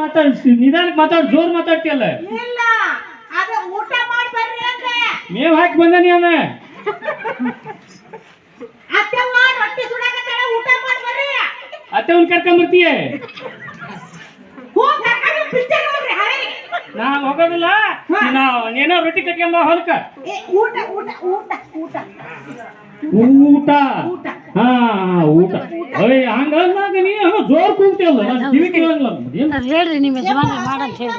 ಮಾತಾಡ್ ನಿಧಾನಕ್ಕೆ ಮಾತಾಡ್ ಜೋರ್ ಮಾತಾಡ್ತಿಯಲ್ಲ ಇಲ್ಲ ಅದು ಊಟ ಮಾಡಿ ಬರ್ರಿ ಅಂದ್ರೆ ಮೇವ್ ಹಾಕಿ ಬಂದನಿ ಅವನ ಅತ್ತೆವ್ವ ರೊಟ್ಟಿ ಸುಡಾಕತ್ತಾಳ ಊಟ ಮಾಡಿ ಬರ್ರಿ. ಅತ್ತೆ ಒಂದ್ ಕರ್ಕೊಂಡ್ ಬರ್ತೀಯ ಹೋಗ್. ಕರ್ಕೊಂಡು ಹೋಗ್ರಿ ನಾ ಹೋಗೋದಿಲ್ಲ ನಾ ನೀನ ರೊಟ್ಟಿ ಹೊಲಕ್ಕ. ಏ ಊಟ ಊಟ ಊಟ ಊಟ. ಊಟ. ಊಟ. ಹಾ ಊಟ. ಅಯ್ಯ ಹಂಗಲ್ಲಾಗ ನೀ ಹಂಗ ಜೋರ್ ಕೂಗ್ತಿಯಲ್ಲ ನಾನು ಕಿವಿ ಕೇಳಂಗಿಲ್ಲ ಏನ್? ಹೇಳ್ರಿ ನಿಮ್ಮ ಮಾಡಂತ ಹೇಳಿ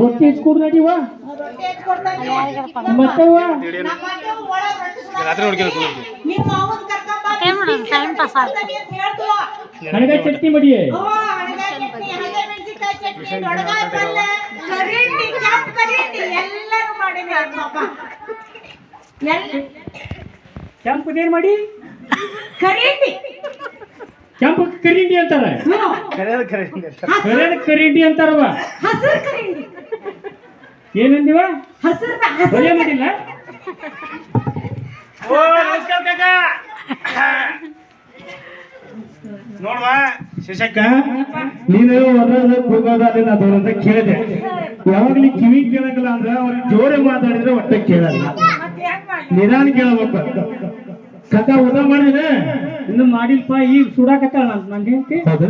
ರೊಟ್ಟಿ ನಡಿವಾ? ಮತ್ತವ್ವ? ರಾತ್ರಿ ಹೇಳ್ತು. ನನಗ ಚಟ್ನಿ ಮಡಿಯೇ? ಮಾಡೀನಿ ಪಾಪ. ಕೆಂಪದೇನ್ ಮಾಡಿ? ಕರಿಂಡಿ ಕೆಂಪ ಕರಿಂಡಿ ಅಂತಾರ. ಕರೆಯೋದು ಕರಿಂಡಿ ಅಂತಾರವ ಹಸ್ರು. ಕರಿಂಡಿ ಏನಂದಿವ? ಬಲೆ ಮಾಡಿಲ್ಲ? ಓ ನಮಸ್ಕಾರ ಕಾಕ. ನೋಡ್ವಾ ಶಶಕ್ಕ ನೀನು ಹೋಗೋದಾದ್ರೆ ಅಂತ ಕೇಳಿದೆ. ಯಾವಾಗ್ಲಿ ಕಿವಿ ಕೇಳಂಗಿಲ್ಲ ಅಂದ್ರೆ ಅವ್ರಿಗೆ ಜೋರೆ ಮಾತಾಡಿದ್ರೆ ಹೊಟ್ಟೆ ಕೇಳಲ್ಲ. ನಿಧಾನ ಕೇಳಬೇಕು ಕಕ್ಕ ಊಟ ಮಾಡಿದ್ರೆ? ಇನ್ನು ಮಾಡಿಲ್ಪ ಈಗ ಸುಡಾಕತ್ತಾಳ ನಾನು ನಾನು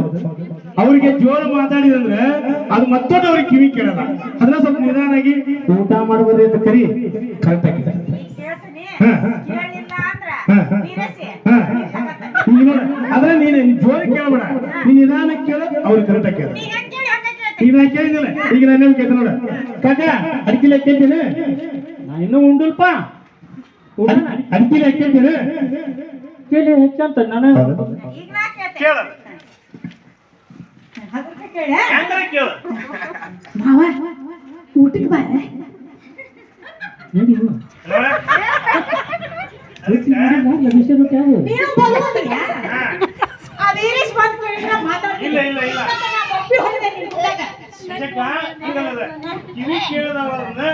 ಅವರಿಗೆ ಜೋರು ಮಾತಾಡಿದಂದ್ರೆ ಅದು ಮತ್ತೊಂದು ಅವ್ರಿಗೆ ಕಿವಿ ಕೇಳಲ್ಲ. ಅದನ್ನ ಸ್ವಲ್ಪ ನಿಧಾನಾಗಿ ಊಟ ಮಾಡ್ಬೋದು ಅಂತ ಕರಿ. ಕರೆಕ್ಟ್ ಆಗಿದೆ. ಅಂದ್ರ ನೀನು ಜೋರು ಕೇಳಬೇಡ. ನೀನ್ ನಿಧಾನ ಕೇಳ ಅವ್ರಿಗೆ ಕರೆಕ್ಟ್ ಆಗಿ ಕೇಳ ಈಗ ನಾ ಕೇಳಿದಿಲ್ಲ ಈಗ ನಾನು ಕೇಳ್ತೀನಿ ನೋಡ. ಕಾಕ ಅಡಿಕೆಲ್ಲ ಕೇಳ್ತೀನಿ. ನಾ ಇನ್ನೂ ಉಂಡುಲ್ಪ? ಅಡಿಕಿಲೆ ಕೇಳ್ತೀನಿ ಕೇಳಿ ಹೆಚ್ಚಂತ ನಾನು. ಕೇಳ. ಮಾವ ಊಟಕ್ಕೆ ಬಾರ ಇಲ್ಲ, ಇಲ್ಲ, ಇಲ್ಲ. ಕಿವಿ ಕೇಳದವ್ರನ್ನ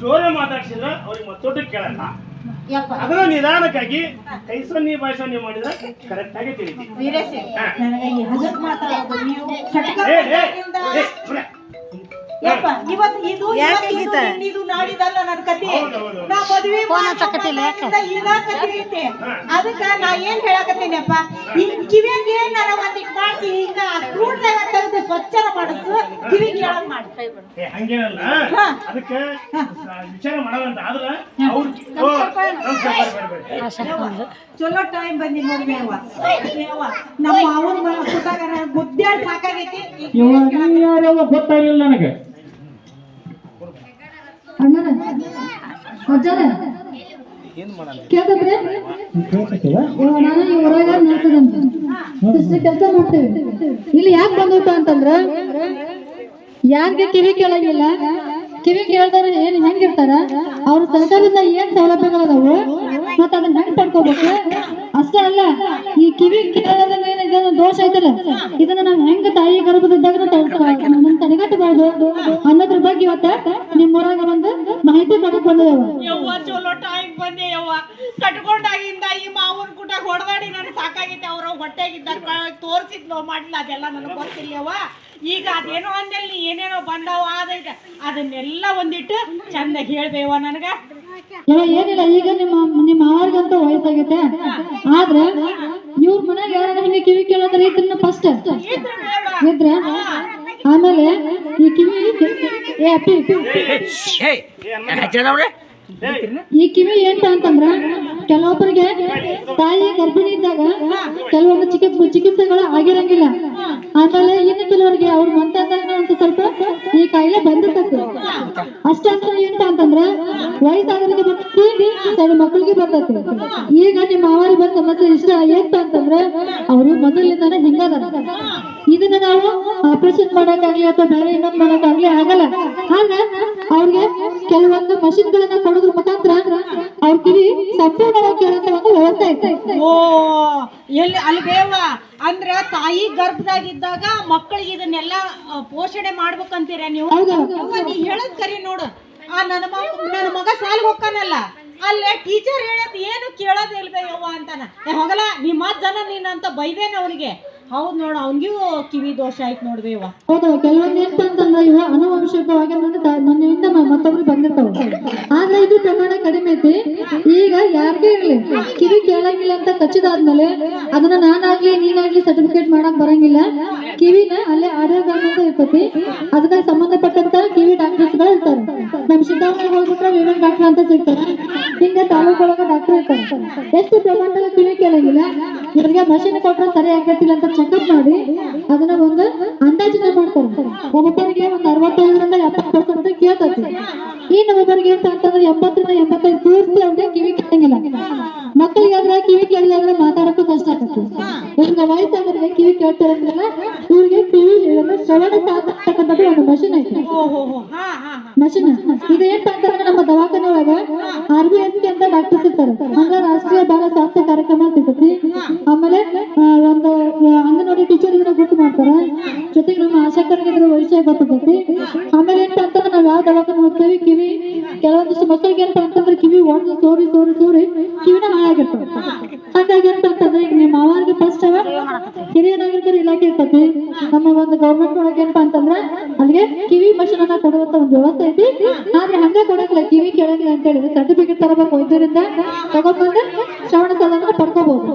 ಜೋರ ಮಾತಾಡ್ಸಿದ್ರ ಅವ್ರಿಗೆ ಮತ್ತೊಟ್ಟು ಕೇಳಲ್ಲ. ಯಪ್ಪ ಅದನ್ನ ನಿಧಾನಕ್ಕಾಗಿ ಕೈ ಸನ್ನಿ ಬಾಯಿ ಸನ್ನಿ ಮಾಡಿದ್ರೆ ಕರೆಕ್ಟ್ ಆಗಿ ತಿಳಿತಿ ಅದಕ್ಕ ನಾ ಏನ್ ಹೇಳಕತ್ತೀನಪ್ಪ? ಕಿವಿಗೆ ಏನಾರ ಒಂದಿಟ್ ಮಾಡಿಸಿ ಕಿವಿ ಕೇಳಂಗ್ ಮಾಡಿ. ಏ ಹಂಗೇನಲ್ಲ ಹಾ. ಅದಕ್ಕೆ ವಿಚಾರ ಮಾಡೋದಂತ ಆದ್ರ ಅವ್ರು ಓ, ನಮಸ್ಕಾರ ಬರ್ರಿ, ಬರ್ರಿ. ಆಸಕ್ತಿ ಚಲೋ ಟೈಮ್ ಬಂದಿ ನಮ್ಮ ಅವ್ರ ಸುತ್ತಾಗ ಗುದ್ದಾಡ್ ಸಾಕಾಗೈತಿ. ಈಗ ಇವ ನೀ ಯಾರ್ಯಾವ ಗೊತ್ತಾಗ್ಲಿಲ್ಲ ನನಗೆ? ಅಣ್ಣರ ಅಜ್ಜಾರ ಕೇಳ್ತದ್ರಿ ಇವ ನಾನು ಈ ಊರಾಗ ನಡ್ಸದಂತ ಇಷ್ಟು ಕೆಲಸ ಮಾಡ್ತೇವೆ. ಇಲ್ಲಿ ಯಾಕೆ ಬಂದಿತ್ತ ಅಂತಂದ್ರ ಯಾರಿಗೆ ಕಿವಿ ಕೇಳಂಗಿಲ್ಲ? ಕಿವಿ ಕೇಳಿದ್ರೆ ಏನ್ ಹೆಂಗಿರ್ತಾರ? ಅವ್ರ ಸರ್ಕಾರದಿಂದ ಏನ್ ಸೌಲಭ್ಯಗಳದಾವು? ಮತ್ತ ಅದನ್ನ ಹೆಂಗ್ ಪಡ್ಕೋಬೇಕು? ಅಷ್ಟೇ ಅಲ್ಲ, ಈ ಕಿವಿ ಕೇಳೋದ್ರಲ್ಲಿ ಏನಿದೆ ದೋಷ ಐತಲ್ಲ, ಇದನ್ನ ನಾವ್ ಹೆಂಗ್ ತಾಯಿ ಗರ್ಭದಿದ್ದಾಗ ನಮ್ ತಡೆಗಟ್ಟಬಹುದು ಅನ್ನೋದ್ರ ಬಗ್ಗೆ ಇವತ್ತ ನಿಮ್ಮೂರಾಗ ಒಂದು ಕೊಡಕ್ ಯವ್ವ ಚಲೋ ಟೈಮ್ ಬಂದೆ ಯವ್ವ. ಕಟ್ಕೊಂಡಾಗಿಂದ ಈ ಮಾವನ ಕೂಟ ಹೊಡೆದಾಡಿ ನನಗೆ ಸಾಕಾಗೈತೆ ಅವ್ರ ಹೊಟ್ಟೆಗಿದ್ದ ತೋರಿಸಿದ್ಲು ಮಾಡಿಲ್ಲ ಅದೆಲ್ಲ ನನಗೆ ಗೊತ್ತಿಲ್ಲ ಅವ್ವ ಈಗ ಅದೇನೋ ಅಂದಲ್ಲಿ ಏನೇನೋ ಬಂದಾವ ಅದೈತೆ ಅದನ್ನೆಲ್ಲ ಒಂದಿಟ್ಟು ಚಂದ ಹೇಳ್ಬೇವ ನನಗ. ಏನಿಲ್ಲ. ಈಗ ನಿಮ್ಮ ನಿಮ್ಮ ಅವ್ರಿಗಂತೂ ವಯಸ್ಸಾಗೈತೆ. ಆದ್ರೆ ಇವ್ರ ಮನೆಗೆ ಹಿಂಗೆ ಕಿವಿ ಕೇಳೋದ್ರ ಇದ್ರನ್ನ ಫಸ್ಟ್ ಇದ್ರ ಆಮೇಲೆ ಈ ಕಿವಿ ಈ ಕಿವಿ ಎಂತ ಅಂತಂದ್ರ ಕೆಲವೊಬ್ಬರಿಗೆ ತಾಯಿ ಗರ್ಭಿಣಿ ಇದ್ದಾಗ ಕೆಲವೊಂದು ಚಿಕಿತ್ಸೆ ಚಿಕಿತ್ಸೆಗಳು ಆಗಿರಂಗಿಲ್ಲ. ಆಮೇಲೆ ಇನ್ನು ಕೆಲವರಿಗೆ ಅವ್ರ ಮಂತಾದಾಗ ಅಂತ ಸ್ವಲ್ಪ ಈ ಕಾಯಿಲೆ ಬಂದಿರ್ತದೆ ಅಷ್ಟಂತ ಎಂತ ಅಂತಂದ್ರ ವಯಸ್ಸಾದವರಿಗೆ ಬರ್ತೈತಿ ಸಣ್ಣ ಮಕ್ಕಳಿಗೆ ಬರ್ತೈತಿ ಈಗ ನಿಮ್ಮ ಮಾವಾರಿ ಬಂದ ಸಮಸ್ಯೆ ಇಷ್ಟ ಎಂತ ಅಂತಂದ್ರ ಅವರು ಮೊದಲಿಂದಾನೆ ಹಿಂಗದ ಇದನ್ನ ನಾವು ಆಪರೇಷನ್ ಮಾಡಕ್ಕಾಗ್ಲಿ ಅಥವಾ ಬೇರೆ ಇನ್ನೊಂದ್ ಮಾಡಕ್ಕಾಗ್ಲಿ ಆಗಲ್ಲ. ಆಗ ಅವ್ರಿಗೆ ಕೆಲವೊಂದು ಮಷಿನ್ ಗಳನ್ನ ಕೊಡೋದ್ರ ಮುಖಾಂತರ ಅವ್ರ ಕಿವಿ ಸಂಪೂರ್ಣವಾಗಿ ಕೇಳಂತ ಓ ಎಲ್ಲಿ ಅಲ್ಲಿ ಬೇವ. ಅಂದ್ರ ತಾಯಿ ಗರ್ಭದಾಗಿದ್ದಾಗ ಮಕ್ಕಳಿಗೆ ಇದನ್ನೆಲ್ಲ ಪೋಷಣೆ ಮಾಡ್ಬೇಕಂತೀರ ನೀವು. ನೀ ಹೇಳದ್ ಕರಿ ನೋಡು. ಆ ನನ್ನ ಮಗ ನನ್ನ ಮಗ ಸಾಲಿಗೆ ಹೋಗ್ತಾನಲ್ಲ. ಅಲ್ಲೇ ಟೀಚರ್ ಹೇಳದ್ ಏನು ಕೇಳೋದೇ ಇಲ್ವೇ ಯವ್ವ ಅಂತಾನ. ಹೋಗಲ್ಲ ನಿಮ್ಮ ಜನ ನೀನಂತ ಬೈದೇನ ಅವನಿಗೆ? ಹೌದ್ ನೋಡು ಅವನಿಗೂ ಕಿವಿ ದೋಷ ಆಯ್ತು ನೋಡ್ಬೇ ಯವ್ವ ಹೌದು ಕೆಲವೊಂದು ಇವ ಅನುವಂಶಿಕವಾಗಿ ನನ್ನಿಂದ ಮತ್ತೊಬ್ರು ಬಂದಿರ್ತಾವ ಆದ್ರೆ ಇದು ಪ್ರಮಾಣ ಕಡಿಮೆ ಐತಿ ಈಗ ಯಾರಿಗೇ ಹೇಳಿ? ಕಿವಿ ಕೇಳಂಗಿಲ್ಲ ಅಂತ ಖಚಿತಾದ್ಮೇಲೆ ಅದನ್ನ ನಾನಾಗ್ಲಿ, ನೀನಾಗ್ಲಿ ಸರ್ಟಿಫಿಕೇಟ್ ಮಾಡಕ್ ಬರಂಗಿಲ್ಲ. ಕಿವಿನ ಅಲ್ಲೇ ಆಡಿಯೋಗ್ರಾಮ್ ಅಂತ ಇರ್ತತಿ. ಅದಕ್ಕೆ ಸಂಬಂಧಪಟ್ಟಂತ ಕಿವಿ ಡಾಕ್ಟರ್ಸ್ಗಳು ಇರ್ತಾರೆ. ನಮ್ ಸಿದ್ಧಾರ್ಥ ಹೋಗ್ಬಿಟ್ರೆ ವಿವೇಕ್ ಡಾಕ್ಟರ್ ಅಂತ ಸಿಗ್ತಾರೆ. ಹಿಂಗ ತಾಲೂಕೊಳಗ ಡಾಕ್ಟರ್ ಇರ್ತಾರೆ. ಎಷ್ಟು ಪ್ರಮಾಣದಲ್ಲಿ ಕಿವಿ ಕೇಳಂಗಿಲ್ಲ. ಇವ್ರಿಗೆ ಮಷಿನ್ ಕೊಟ್ರೆ ಸರಿ ಆಗತ್ತಿಲ್ಲ ಅಂತ ಚೆಕಪ್ ಮಾಡಿ ಅದನ್ನ ಒಂದು ಅಂದಾಜಿನ ಮಾಡ್ತಾರೆ. ಒಬ್ಬರಿಗೆ ಒಂದು ಅರವತ್ತೈದರಿಂದ ಎಪ್ಪತ್ತು ಪರ್ಸೆಂಟ್ ಕೇಳ್ತೈತಿ ಈ ನವೆಂಬರ್ಗೆ ಅಂತ ಅಂತಂದ್ರೆ ಎಂಬತ್ತರಿಂದ ಎಂಬತ್ತೈದು ಪೂರ್ತಿ ಅಂದ್ರೆ ಕಿವಿ ಕೇಳಂಗಿಲ್ಲ. ಮಕ್ಕಳಿಗೆ ಆದ್ರೆ ಕಿವಿ ಕೇಳಿದ್ರೆ ಮಾತಾಡಕ್ಕೂ ಕಷ್ಟ ಆಗ್ತೈತಿ ಇವ್ರಿಗೆ ವಯಸ್ಸಾದ್ರೆ ಕಿವಿ ಕೇಳ್ತಿರಂಗಿಲ್ಲ ಇವ್ರಿಗೆ ಕಿವಿ ಅಂದ್ರೆ ಶ್ರವಣ ಸಾಧಕಂತದ್ದು ಒಂದು ಮಷಿನ್ ಐತಿ. ಮಷಿನ್ ಇದು ಏನ್ ಅಂತಂದ್ರೆ ನಮ್ಮ ದವಾಖಾನೆ ಒಳಗ ಆರ್ ಬಿ ಎಸ್ ಅಂತ ಡಾಕ್ಟರ್ಸ್ ಇರ್ತಾರೆ ಹಂಗ ರಾಷ್ಟ್ರೀಯ ಬಾಲ ಸ್ವಾಸ್ಥ್ಯ ಕಾರ್ಯಕ್ರಮ ಸಿಗ್ತೈತಿ ಆಮೇಲೆ ಒಂದು ಅಂಗನವಾಡಿ ಟೀಚರ್ ಇದ್ರೆ ಗೊತ್ತು ಮಾಡ್ತಾರ. ಜೊತೆಗೆ ನಮ್ಮ ಆಶಾಕರಿಗೆ ಇದ್ರ ವಿಷಯ ಗೊತ್ತಿರ್ತೈತಿ ಆಮೇಲೆ ಅಂತಂದ್ರೆ ಯಾವ ದವಾಖಾನೆ ಹೋಗ್ತೀವಿ ಕಿವಿ, ಕೆಲವೊಂದಿಷ್ಟು ಮಕ್ಕಳಿಗೆ ಏನಪ್ಪ ಅಂತಂದ್ರೆ ಕಿವಿ ಒಂದು ಸೋರಿ ಸೋರಿ ಸೋರಿ, ಕಿವಿನ ಹಾಳಾಗಿರ್ತವೆ ಹಾಗಾಗಿ ಅಂತಂದ್ರೆ ಈಗ ನಿಮ್ಮ ಮಾವಾರಿಗೆ ಫಸ್ಟ್ ಹಿರಿಯ ನಾಗರಿಕರ ಇಲಾಖೆ ಇರ್ತತಿ ನಮ್ಮ ಒಂದು ಗೌರ್ಮೆಂಟ್ ಒಳಗೆ ಏನಪ್ಪ ಅಂತಂದ್ರೆ ಅಲ್ಲಿಗೆ ಕಿವಿ ಮಷೀನ್ ಅನ್ನ ಕೊಡುವಂತ ಒಂದು ವ್ಯವಸ್ಥೆ ಐತಿ. ಆದ್ರೆ ಹಂಗೆ ಕೊಡಂಗಿಲ್ಲ, ಕಿವಿ ಕೇಳಂಗಿಲ್ಲ ಅಂತ ಹೇಳಿದ್ರೆ ಸರ್ಟಿಫಿಕೇಟ್ ತರಬೇಕು ವೈದ್ಯರಿಂದ, ತಗೊಂಡ್ಬಂದು ಶ್ರವಣ ಸಾಧನ ಪಡ್ಕೋಬಹುದು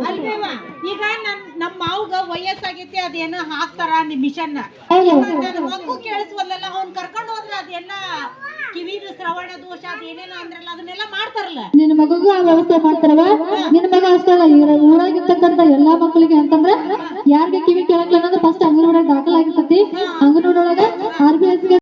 ಮಾವುಗ ವಯಸ್ಸಾಗೈತಿ ಅದೇನ ಹಾಕ್ತಾರ ನಿಮ್ ಮಿಷನ್ ನನ್ನ ಮಗು ಕೇಳಿಸ್ವಲ್ಲ ಅವ್ನ್ ಕರ್ಕೊಂಡು ಹೋದ್ರ ಅದೆಲ್ಲ ಕಿವಿದು ಶ್ರವಣ ದೋಷ ಅದೇನೇನೋ ಅಂದ್ರಲ್ಲ ಅದನ್ನೆಲ್ಲ ಮಾಡ್ತಾರಲ್ಲ. ನಿನ್ ಮಗುಗೂ ಆ ವ್ಯವಸ್ಥೆ ಮಾಡ್ತಾರವ? ನಿನ್ ಮಗ ಅಷ್ಟೇ ಅಲ್ಲ ಊರಾಗಿರ್ತಕ್ಕಂತ ಎಲ್ಲಾ ಮಕ್ಕಳಿಗೆ ಅಂತಂದ್ರೆ ಯಾರಿಗೆ ಕಿವಿ ಕೇಳಕ್ಲ ಅನ್ನೋದು ಫಸ್ಟ್ ಅಂಗನವಾಡಿಯಾಗ ದಾಖಲಾಗಿರ್ತೈತಿ. ಅಂಗನವಾಡಿ ಒಳಗ ಆರ್ ಬಿ ಎಸ್